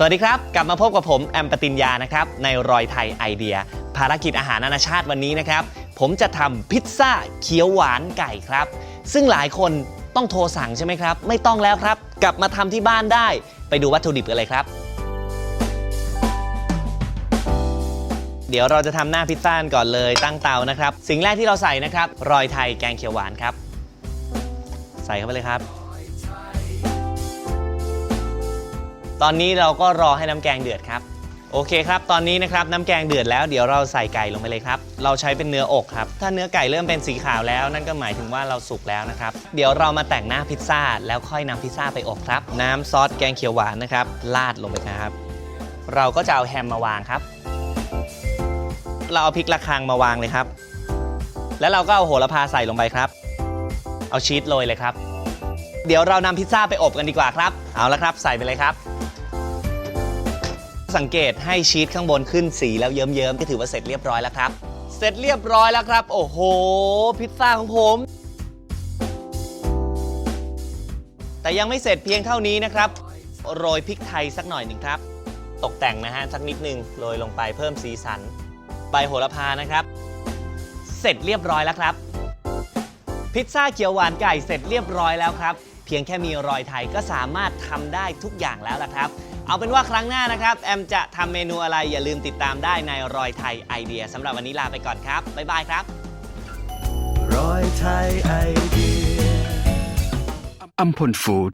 สวัสดีครับ กลับมาพบกับผมแอมปติญญานะครับในรอยไทยไอเดีย ภารกิจอาหารนานาชาติวันนี้นะครับ ผมจะทำพิซซ่าเขียวหวานไก่ครับ ซึ่งหลายคนต้องโทรสั่งใช่ไหมครับ ไม่ต้องแล้วครับ กลับมาทำที่บ้านได้ ไปดูวัตถุดิบกันเลยครับ เดี๋ยวเราจะทำหน้าพิซซ่าก่อนเลยตั้งเตานะครับ สิ่งแรกที่เราใส่นะครับ รอยไทยแกงเขียวหวานครับ ใส่เข้าไปเลยครับ ตอนนี้เราก็รอให้น้ำแกงเดือดครับ โอเคครับ ตอนนี้นะครับน้ำแกงเดือดแล้วเดี๋ยวเราใส่ไก่ลงไปเลยครับ เราใช้เป็นเนื้ออกครับ ถ้าเนื้อไก่เริ่มเป็นสีขาวแล้ว นั่นก็หมายถึงว่าเราสุกแล้วนะครับ เดี๋ยวเรามาแต่งหน้าพิซซ่าแล้วค่อยนำพิซซ่าไปอบครับ น้ำซอสแกงเขียวหวานนะครับราดลงไปครับ เราก็จะเอาแฮมมาวางครับ เราเอาพริกระคังมาวางเลยครับ แล้วเราก็เอาโหระพาใส่ลงไปครับ เอาชีสโรยเลยครับ เดี๋ยวเรานำพิซซ่าไปอบกันดีกว่าครับ เอาละครับ ใส่ไปเลยครับ สังเกตให้ชีสข้างบนขึ้นสีแล้วเยิ้มๆก็ถือว่าเสร็จเรียบร้อยแล้วครับ เสร็จเรียบร้อยแล้วครับ โอ้โห พิซซ่าของผม แต่ยังไม่เสร็จเพียงเท่านี้นะครับ โรยพริกไทยสักหน่อยหนึ่งครับ ตกแต่งนะฮะสักนิดนึงโรยลงไปเพิ่มสีสัน ใบโหระพานะครับ เสร็จเรียบร้อยแล้วครับ พิซซ่าเขียวหวานไก่เสร็จเรียบร้อยแล้วครับ เพียงแค่มีรอยไทยก็สามารถทำได้ทุกอย่างแล้วล่ะครับ เอาเป็นว่าครั้งหน้านะครับ แอมจะทำเมนูอะไรอย่าลืมติดตามได้ในรอยไทยไอเดียสำหรับวันนี้ลาไปก่อนครับ บ๊ายบายครับ รอยไทยไอเดียอัมพลฟู้ด